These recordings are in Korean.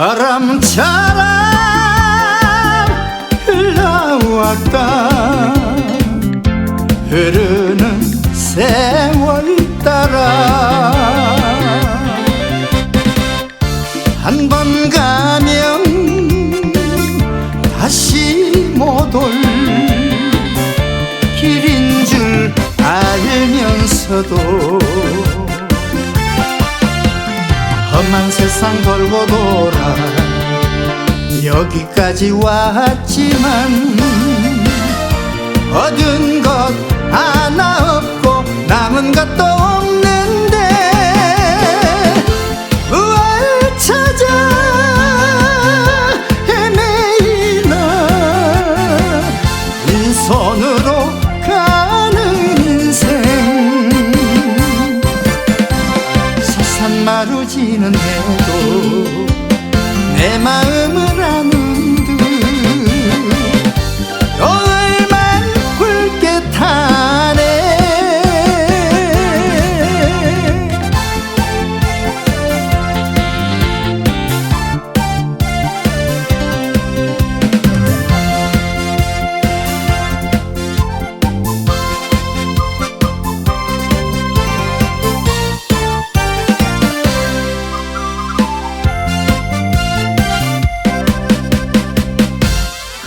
바람처럼 흘러왔다. 흐르는 세월 따라 한 번 가면 다시 못 올 길인 줄 알면서도 험한 세상 돌고 돌아. 여기까지 왔지만 내 마음을 아는 듯 노을만 굵게 타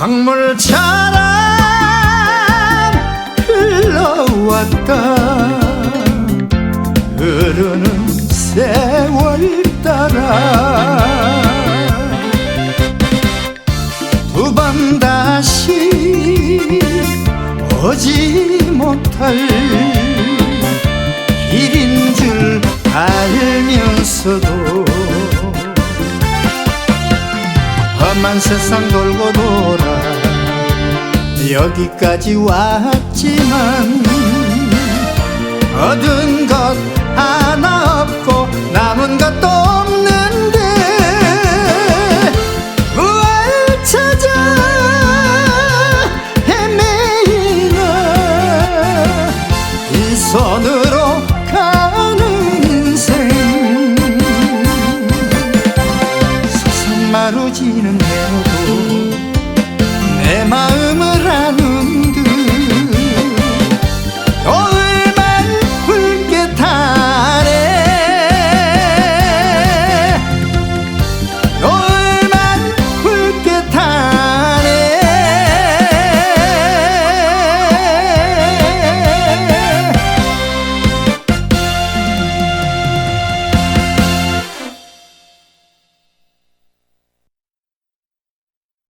강물처럼 흘러왔다. 흐르는 세월 따라 두 번 다시 오지 못할 길인 줄 알면서도 험한 세상 돌고 돌아 여기까지 왔지만 얻은 것 하나 없고 남은 것도 없는데 무얼 찾아 헤매이나 이 손으로 마루지는 해도 내 마음을 안